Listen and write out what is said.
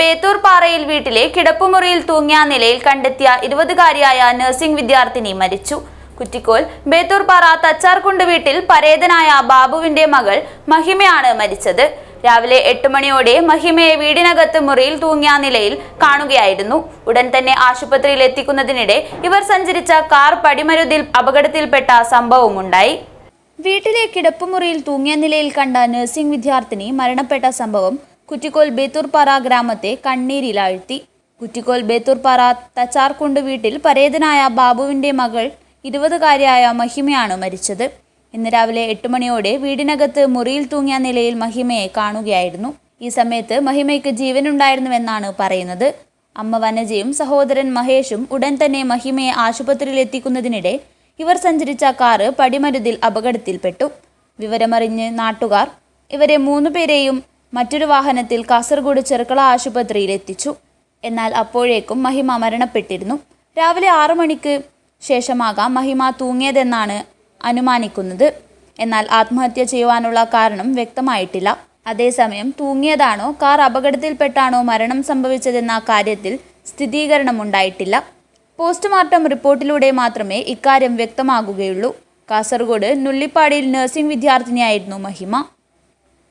ബേത്തൂർ പാറയിൽ വീട്ടിലെ കിടപ്പുമുറിയിൽ തൂങ്ങിയ നിലയിൽ കണ്ടെത്തിയ ഇരുപതുകാരിയായ നഴ്സിംഗ് വിദ്യാർത്ഥിനി മരിച്ചു. കുറ്റിക്കോൽ ബേത്തൂർപാറ തച്ചാർകുണ്ട് വീട്ടിൽ പരേതനായ ബാബുവിന്റെ മകൾ മഹിമയാണ് മരിച്ചത്. രാവിലെ എട്ട് മണിയോടെ മഹിമയെ വീടിനകത്ത് മുറിയിൽ തൂങ്ങിയ നിലയിൽ കാണുകയായിരുന്നു. ഉടൻ തന്നെ ആശുപത്രിയിൽ എത്തിക്കുന്നതിനിടെ ഇവർ സഞ്ചരിച്ച കാർ പടിമരുതിൽ അപകടത്തിൽപ്പെട്ട സംഭവമുണ്ടായി വീട്ടിലെ കിടപ്പുമുറിയിൽ തൂങ്ങിയ നിലയിൽ കണ്ട നഴ്സിംഗ് വിദ്യാർത്ഥിനി മരണപ്പെട്ട സംഭവം കുറ്റിക്കോൽ ബേത്തൂർപ്പാറ ഗ്രാമത്തെ കണ്ണീരിലാഴ്ത്തി. കുറ്റിക്കോൽ ബേത്തൂർപ്പാറ തച്ചാർകുണ്ട് വീട്ടിൽ പരേതനായ ബാബുവിന്റെ മകൾ ഇരുപതുകാരിയായ മഹിമയാണ് മരിച്ചത്. ഇന്ന് രാവിലെ എട്ട് മണിയോടെ വീടിനകത്ത് മുറിയിൽ തൂങ്ങിയ നിലയിൽ മഹിമയെ കാണുകയായിരുന്നു. ഈ സമയത്ത് മഹിമയ്ക്ക് ജീവനുണ്ടായിരുന്നുവെന്നാണ് പറയുന്നത്. അമ്മ വനജയും സഹോദരൻ മഹേഷും ഉടൻ തന്നെ മഹിമയെ ആശുപത്രിയിൽ എത്തിക്കുന്നതിനിടെ ഇവർ സഞ്ചരിച്ച കാറ് പടിമരുതിൽ അപകടത്തിൽപ്പെട്ടു. വിവരമറിഞ്ഞ് നാട്ടുകാർ ഇവരെ മൂന്നുപേരെയും മറ്റൊരു വാഹനത്തിൽ കാസർഗോഡ് ചെറുക്കള ആശുപത്രിയിൽ എത്തിച്ചു എന്നാൽ അപ്പോഴേക്കും മഹിമ മരണപ്പെട്ടിരുന്നു. രാവിലെ ആറു മണിക്ക് ശേഷമാകാം മഹിമ തൂങ്ങിയതെന്നാണ് അനുമാനിക്കുന്നത്. എന്നാൽ ആത്മഹത്യ ചെയ്യുവാനുള്ള കാരണം വ്യക്തമായിട്ടില്ല. അതേസമയം തൂങ്ങിയതാണോ കാർ അപകടത്തിൽപ്പെട്ടാണോ മരണം സംഭവിച്ചതെന്ന കാര്യത്തിൽ സ്ഥിരീകരണമുണ്ടായിട്ടില്ല പോസ്റ്റ്മോർട്ടം റിപ്പോർട്ടിലൂടെ മാത്രമേ ഇക്കാര്യം വ്യക്തമാകുകയുള്ളൂ. കാസർഗോഡ് നുള്ളിപ്പാടിയിൽ നഴ്സിംഗ് വിദ്യാർത്ഥിനിയായിരുന്നു മഹിമ.